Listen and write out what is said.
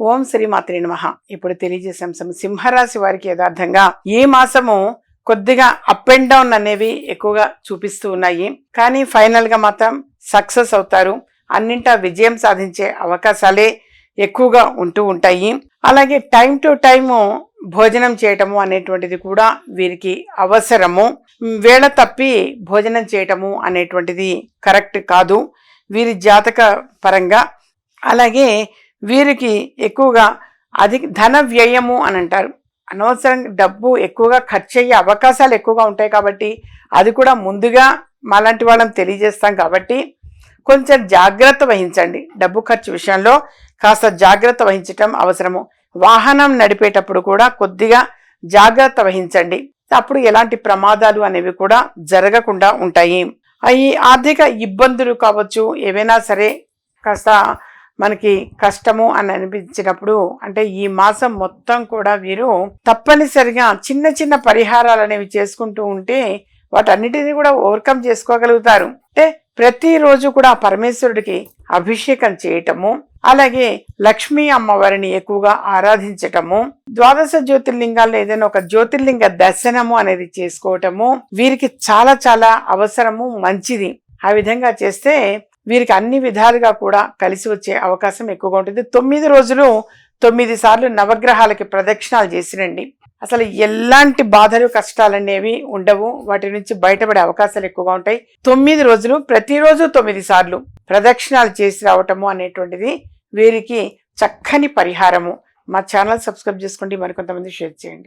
ఓం శ్రీ మాత్రి ఇప్పుడు తెలియజేసే అంశం సింహరాశి వారికి యథార్థంగా. ఈ మాసము కొద్దిగా అప్ అండ్ డౌన్ అనేవి ఎక్కువగా చూపిస్తూ ఉన్నాయి. కానీ ఫైనల్గా మాత్రం సక్సెస్ అవుతారు. అన్నింటా విజయం సాధించే అవకాశాలే ఎక్కువగా ఉంటూ ఉంటాయి. అలాగే టైం టు టైము భోజనం చేయటము అనేటువంటిది కూడా వీరికి అవసరము. వేళ తప్పి భోజనం చేయటము అనేటువంటిది కరెక్ట్ కాదు. వీరి జాతక పరంగా. అలాగే వీరికి ఎక్కువగా అది ధన వ్యయము అని అంటారు. అనవసరం డబ్బు ఎక్కువగా ఖర్చు అయ్యే అవకాశాలు ఎక్కువగా ఉంటాయి కాబట్టి అది కూడా ముందుగా మాలాంటి వాళ్ళని తెలియజేస్తాం కాబట్టి కొంచెం జాగ్రత్త వహించండి. డబ్బు ఖర్చు విషయంలో కాస్త జాగ్రత్త వహించటం అవసరము. వాహనం నడిపేటప్పుడు కూడా కొద్దిగా జాగ్రత్త వహించండి. అప్పుడు ఎలాంటి ప్రమాదాలు అనేవి కూడా జరగకుండా ఉంటాయి. అవి ఆర్థిక ఇబ్బందులు కావచ్చు ఏవైనా సరే కాస్త మనకి కష్టము అని అనిపించినప్పుడు అంటే ఈ మాసం మొత్తం కూడా వీరు తప్పనిసరిగా చిన్న చిన్న పరిహారాలు అనేవి చేసుకుంటూ ఉంటే వాటన్నిటిని కూడా ఓవర్కమ్ చేసుకోగలుగుతారు. అంటే ప్రతిరోజు కూడా పరమేశ్వరుడికి అభిషేకం చేయటము అలాగే లక్ష్మీ అమ్మవారిని ఎక్కువగా ఆరాధించటము ద్వాదశ జ్యోతిర్లింగాల్లో ఏదైనా ఒక జ్యోతిర్లింగ దర్శనము అనేది చేసుకోవటము వీరికి చాలా చాలా అవసరము మంచిది. ఆ విధంగా చేస్తే వీరికి అన్ని విధాలుగా కూడా కలిసి వచ్చే అవకాశం ఎక్కువగా ఉంటుంది. తొమ్మిది రోజులు తొమ్మిది సార్లు నవగ్రహాలకి ప్రదక్షిణాలు చేసిరండి. అసలు ఎలాంటి బాధలు కష్టాలు అనేవి ఉండవు. వాటి నుంచి బయటపడే అవకాశాలు ఎక్కువగా ఉంటాయి. తొమ్మిది రోజులు ప్రతిరోజు తొమ్మిది సార్లు ప్రదక్షిణాలు చేసి రావటము అనేటువంటిది వీరికి చక్కని పరిహారము. మా ఛానల్ సబ్స్క్రైబ్ చేసుకోండి. మరికొంతమంది షేర్ చేయండి.